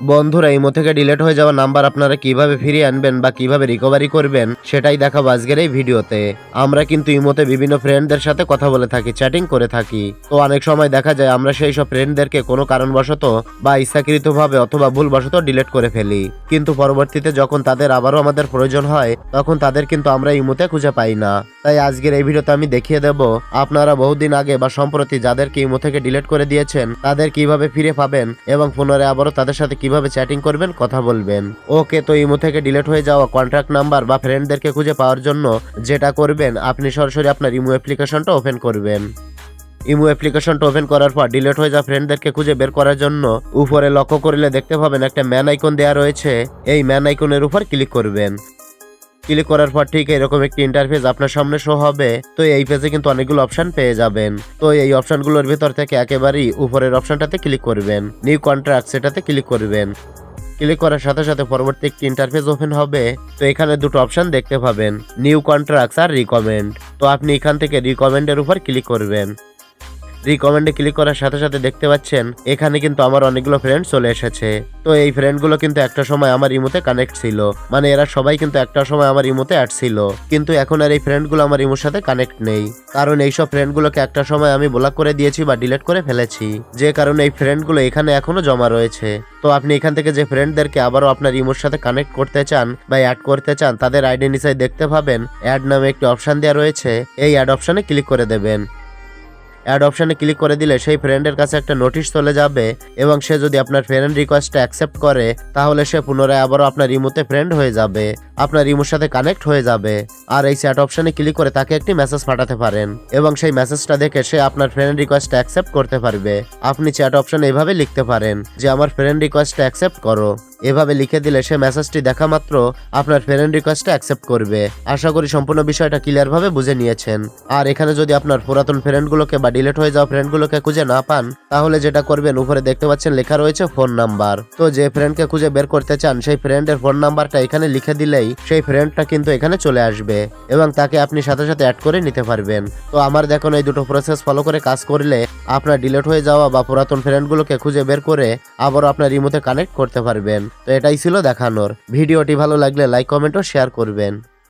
বন্ধুরা ইমো থেকে ডিলেট হয়ে যাওয়া নাম্বার আপনারা কীভাবে ফিরিয়ে আনবেন বা কীভাবে রিকভারি করবেন, সেটাই দেখাবো আজকের এই ভিডিওতে। আমরা কিন্তু ইমোতে বিভিন্ন ফ্রেন্ডদের সাথে কথা বলে থাকি চ্যাটিং করে থাকি। তো অনেক সময় দেখা যায় আমরা সেই সব ফ্রেন্ডদেরকে কোনো কারণবশত বা ইচ্ছাকৃতভাবে অথবা ভুলবশত ডিলেট করে ফেলি। কিন্তু পরবর্তীতে যখন তাদের আবারও আমাদের প্রয়োজন হয়, তখন তাদের কিন্তু আমরা ইমোতে খুঁজে পাই না। তাই আজকের এই ভিডিওতে আমি দেখিয়ে দেব, আপনারা বহুদিন আগে বা সম্প্রতি যাদেরকে ইমো থেকে ডিলেট করে দিয়েছেন, তাদের কীভাবে ফিরে পাবেন এবং পুনরায় আবারও তাদের সাথে কীভাবে চ্যাটিং করবেন, কথা বলবেন। ওকে, তো ইমো থেকে ডিলেট হয়ে যাওয়া কন্ট্যাক্ট নাম্বার বা ফ্রেন্ডদেরকে খুঁজে পাওয়ার জন্য যেটা করবেন, আপনি সরাসরি আপনার ইমো অ্যাপ্লিকেশনটা ওপেন করবেন। ইমো অ্যাপ্লিকেশনটা ওপেন করার পর ডিলেট হয়ে যাওয়া ফ্রেন্ডদেরকে খুঁজে বের করার জন্য উপরে লক্ষ্য করলে দেখতে পাবেন একটা ম্যান আইকন দেওয়া রয়েছে। এই ম্যান আইকনের উপর ক্লিক করবেন। ক্লিক করার পর ঠিক এরকম একটি ইন্টারফেস আপনার সামনে শো হবে। তো এই পেজে কিন্তু অনেকগুলো অপশন পেয়ে যাবেন। তো এই অপশনগুলোর ভিতর থেকে একেবারেই উপরের অপশনটাতে ক্লিক করবেন। নিউ কন্ট্রাক্ট সেটাতে ক্লিক করবেন। ক্লিক করার সাথে সাথে পরবর্তী একটি ইন্টারফেস ওপেন হবে। তো এখানে দুটো অপশন দেখতে পাবেন। নিউ কন্ট্রাক্টস আর রিকমেন্ড তো আপনি এখান থেকে রিকমেন্ডের উপর ক্লিক করবেন। রিকমেন্ডে ক্লিক করার সাথে সাথে দেখতে পাচ্ছেন, এখানে কিন্তু আমার অনেকগুলো ফ্রেন্ড চলে এসেছে। তো এই ফ্রেন্ডগুলো কিন্তু একটা সময় আমার ইমোতে কানেক্ট ছিল। মানে এরা সবাই কিন্তু একটা সময় আমার ইমোতে অ্যাড ছিল। কিন্তু এখন আর এই ফ্রেন্ডগুলো আমার ইমোর সাথে কানেক্ট নেই। কারণ এইসব ফ্রেন্ডগুলোকে একটা সময় আমি ব্লক করে দিয়েছি বা ডিলিট করে ফেলেছি। যে কারণে এই ফ্রেন্ডগুলো এখানে এখনও জমা রয়েছে। তো আপনি এখান থেকে যে ফ্রেন্ডদেরকে আবারও আপনার ইমোর সাথে কানেক্ট করতে চান বা অ্যাড করতে চান, তাদের আইডি নিচে দেখতে পাবেন। অ্যাড নামে একটি অপশন দেওয়া রয়েছে। এই অ্যাড অপশনে ক্লিক করে দেবেন। অ্যাড অপশানে ক্লিক করে দিলে সেই ফ্রেন্ডের কাছে একটা নোটিশ চলে যাবে এবং সে যদি আপনার ফ্রেন্ড রিকোয়েস্টটা অ্যাকসেপ্ট করে, তাহলে সে পুনরায় আবারও আপনার ইমোতে ফ্রেন্ড হয়ে যাবে। আপনার ইমোর সাথে কানেক্ট হয়ে যাবে। আর এই চ্যাট অপশানে ক্লিক করে তাকে একটি মেসেজ পাঠাতে পারেন এবং সেই মেসেজটা দেখে সে আপনার ফ্রেন্ড রিকোয়েস্টটা অ্যাকসেপ্ট করতে পারবে। আপনি চ্যাট অপশানে এভাবে লিখতে পারেন যে, আমার ফ্রেন্ড রিকোয়েস্টটা অ্যাকসেপ্ট করো। এভাবে লিখে দিলে সে মেসেজটি দেখা মাত্র আপনার ফ্রেন্ড রিকোয়েস্টটা অ্যাকসেপ্ট করবে। আশা করি সম্পূর্ণ বিষয়টা ক্লিয়ারভাবে বুঝে নিয়েছেন। আর এখানে যদি আপনার পুরাতন ফ্রেন্ডগুলোকে বা ডিলিট হয়ে যাওয়া ফ্রেন্ডগুলোকে খুঁজে না পান, তাহলে যেটা করবেন, উপরে দেখতে পাচ্ছেন লেখা রয়েছে ফোন নাম্বার তো যে ফ্রেন্ডকে খুঁজে বের করতে চান, সেই ফ্রেন্ডের ফোন নাম্বারটা এখানে লিখে দিলেই সেই ফ্রেন্ডটা কিন্তু এখানে চলে আসবে এবং তাকে আপনি সাথে সাথে অ্যাড করে নিতে পারবেন। তো আমার দেখুন এই দুটো প্রসেস ফলো করে কাজ করলে আপনার ডিলেট হয়ে যাওয়া বা পুরাতন ফ্রেন্ডগুলোকে খুঁজে বের করে আবারও আপনার রিমোতে কানেক্ট করতে পারবেন। তো এটাই ছিল দেখানোর। ভিডিওটি ভালো লাগলে লাইক কমেন্ট ও শেয়ার করবেন।